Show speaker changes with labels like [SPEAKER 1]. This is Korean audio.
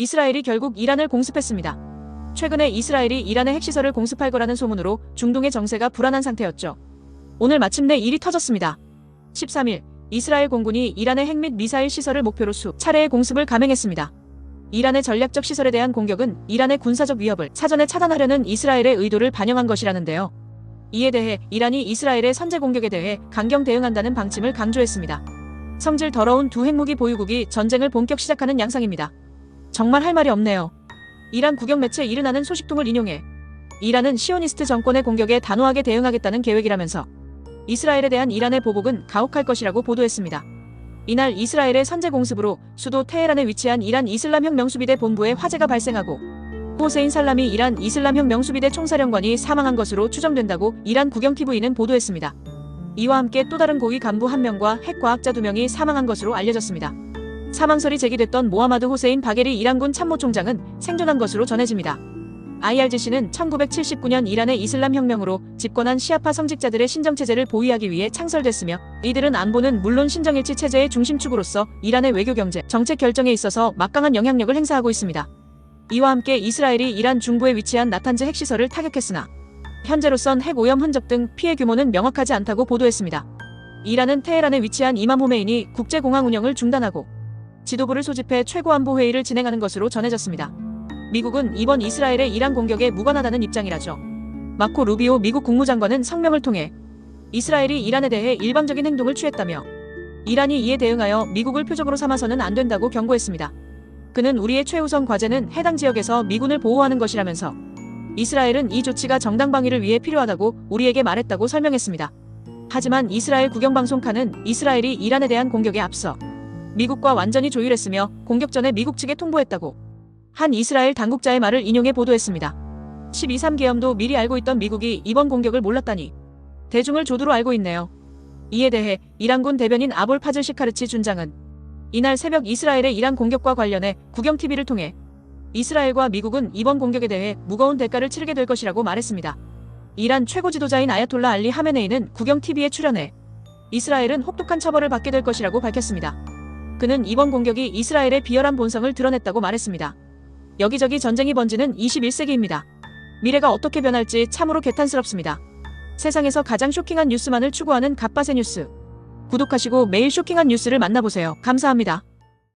[SPEAKER 1] 이스라엘이 결국 이란을 공습했습니다. 최근에 이스라엘이 이란의 핵시설을 공습할 거라는 소문으로 중동의 정세가 불안한 상태였죠. 오늘 마침내 일이 터졌습니다. 13일 이스라엘 공군이 이란의 핵 및 미사일 시설을 목표로 수 차례의 공습을 감행했습니다. 이란의 전략적 시설에 대한 공격은 이란의 군사적 위협을 사전에 차단하려는 이스라엘의 의도를 반영한 것이라는데요. 이에 대해 이란이 이스라엘의 선제 공격에 대해 강경 대응한다는 방침을 강조했습니다. 성질 더러운 두 핵무기 보유국이 전쟁을 본격 시작하는 양상입니다. 정말 할 말이 없네요. 이란 국영 매체 이르나는 소식통을 인용해 이란은 시오니스트 정권의 공격에 단호하게 대응하겠다는 계획이라면서 이스라엘에 대한 이란의 보복은 가혹할 것이라고 보도했습니다. 이날 이스라엘의 선제 공습으로 수도 테헤란에 위치한 이란 이슬람혁명수비대 본부에 화재가 발생하고 호세인 살람이 이란 이슬람혁명수비대 총사령관이 사망한 것으로 추정된다고 이란 국영TV는 보도했습니다. 이와 함께 또 다른 고위 간부 한 명과 핵과학자 두 명이 사망한 것으로 알려졌습니다. 사망설이 제기됐던 모하마드 호세인 바게리 이란군 참모총장은 생존한 것으로 전해집니다. IRGC는 1979년 이란의 이슬람 혁명으로 집권한 시아파 성직자들의 신정체제를 보위하기 위해 창설됐으며 이들은 안보는 물론 신정일치 체제의 중심축으로서 이란의 외교 경제, 정책 결정에 있어서 막강한 영향력을 행사하고 있습니다. 이와 함께 이스라엘이 이란 중부에 위치한 나탄즈 핵시설을 타격했으나 현재로선 핵 오염 흔적 등 피해 규모는 명확하지 않다고 보도했습니다. 이란은 테헤란에 위치한 이맘 호메인이 국제공항 운영을 중단하고 지도부를 소집해 최고안보회의를 진행하는 것으로 전해졌습니다. 미국은 이번 이스라엘의 이란 공격에 무관하다는 입장이라죠. 마코 루비오 미국 국무장관은 성명을 통해 이스라엘이 이란에 대해 일방적인 행동을 취했다며 이란이 이에 대응하여 미국을 표적으로 삼아서는 안 된다고 경고했습니다. 그는 우리의 최우선 과제는 해당 지역에서 미군을 보호하는 것이라면서 이스라엘은 이 조치가 정당 방위를 위해 필요하다고 우리에게 말했다고 설명했습니다. 하지만 이스라엘 국영방송 칸은 이스라엘이 이란에 대한 공격에 앞서 미국과 완전히 조율했으며 공격 전에 미국 측에 통보했다고 한 이스라엘 당국자의 말을 인용해 보도했습니다. 12, 3 계엄도 미리 알고 있던 미국이 이번 공격을 몰랐다니 대중을 조두로 알고 있네요. 이에 대해 이란군 대변인 아볼 파즐 시카르치 준장은 이날 새벽 이스라엘의 이란 공격과 관련해 국영TV를 통해 이스라엘과 미국은 이번 공격에 대해 무거운 대가를 치르게 될 것이라고 말했습니다. 이란 최고 지도자인 아야톨라 알리 하메네이는 국영TV에 출연해 이스라엘은 혹독한 처벌을 받게 될 것이라고 밝혔습니다. 그는 이번 공격이 이스라엘의 비열한 본성을 드러냈다고 말했습니다. 여기저기 전쟁이 번지는 21세기입니다. 미래가 어떻게 변할지 참으로 개탄스럽습니다. 세상에서 가장 쇼킹한 뉴스만을 추구하는 갓바세 뉴스. 구독하시고 매일 쇼킹한 뉴스를 만나보세요. 감사합니다.